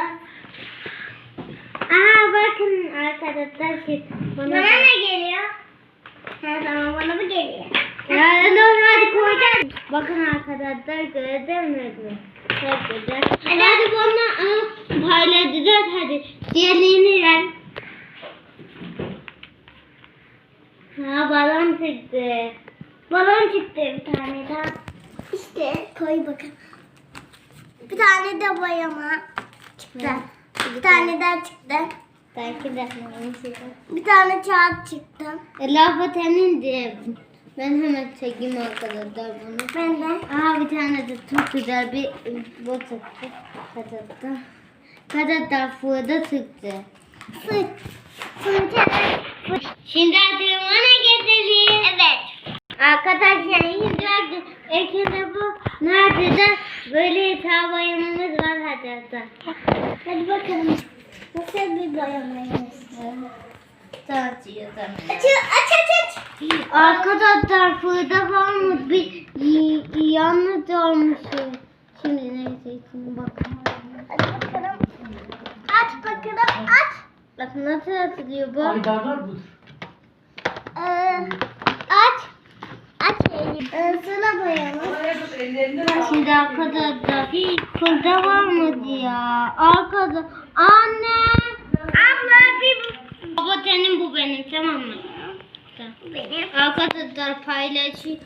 var. Aha bakın arkadaşlar şey. Bana, bana ne geliyor? Her zaman bana mı geliyor? Ya ne olur hadi koyacağız. Bakın arkadaşlar gördün mü? Çok güzel. Hadi hadi bunu paylaşacağız hadi. Diğerlerini yer. Ha balon çıktı. Balon çıktı bir tane daha. İşte koy bakın. Bir tane de boyama çıktı. Bir tane daha çıktı. Belki de. Bir tane kağıt çıktı. E, Lafatenin de ben hemen çekeyim arkadaşlar bunu. Ben de. Aa bir tane de çok güzel bir bu çıktı. Kadada. Kadada fırda çıktı. Fıt. Fıt. Şimdi antrenmana getirelim. Evet. Arkadaşlar şimdi ekinde bu nerede de böyle hesap oyunumuz var arkadaşlar. Hadi bakalım. Nasıl bir boyamayız? Tartıyor Aç aç aç aç. Arkadaşlar fırda var mı? Bir yalnız olmuşum. Şimdi neyse şimdi bakalım. Hadi bakalım. Aç bakalım aç. Bak nasıl atılıyor bu? Aydarlar budur. Ee, aç. Aç. Ee, sıra boyama. Şimdi arkadaşlar fırda var mı diye. Arkadaşlar anne. Abla bir Baba senin bu benim tamam mı? Benim. Arkadaşlar paylaşayım.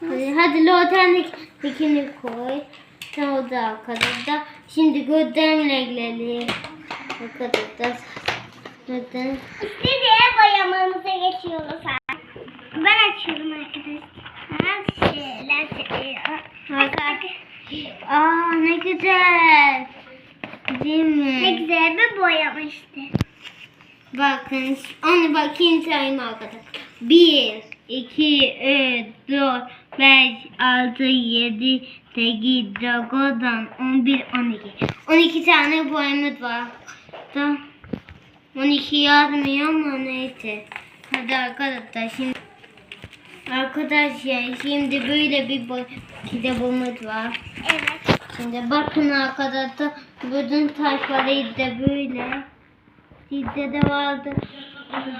Hadi, hadi lotenlik dikini koy. Tamam da arkadaşlar. Şimdi gözlemle gidelim. Arkadaşlar. Neden? İstediğe boyamamıza geçiyoruz. Açıyorum arkadaşlar. Şeyler. Aa ne güzel. Değil mi? Ne güzel bir boyama işte. Bakın onu bakayım sayayım arkadaşlar. 1, 2, 3, 4, 5, 6, 7, 8, 9, 11, 12. 12 tane boyamız var. Da 12 yazmıyor ama neyse. Hadi arkadaşlar şimdi Arkadaşlar şimdi böyle bir kitabımız var. Evet. Şimdi bakın arkadaşlar bütün taşları da böyle. Sizde de vardı.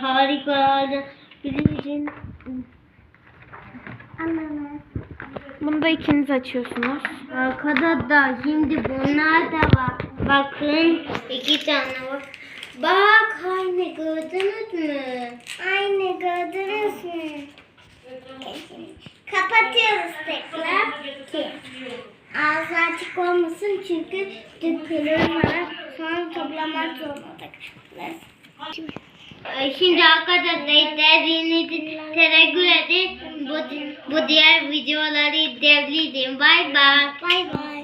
Harika vardı. Bizim için Anladım. Bunu da ikiniz açıyorsunuz. arkadaşlar şimdi bunlar da var. Bakın iki tane var. Bak aynı çünkü var. Sonra toplamak zorunda kalırız. Ee, Şimdi arkadaşlar izlediğiniz teşekkür ederim. Bu, bu diğer videoları devledim. Bay bay. Bay bay.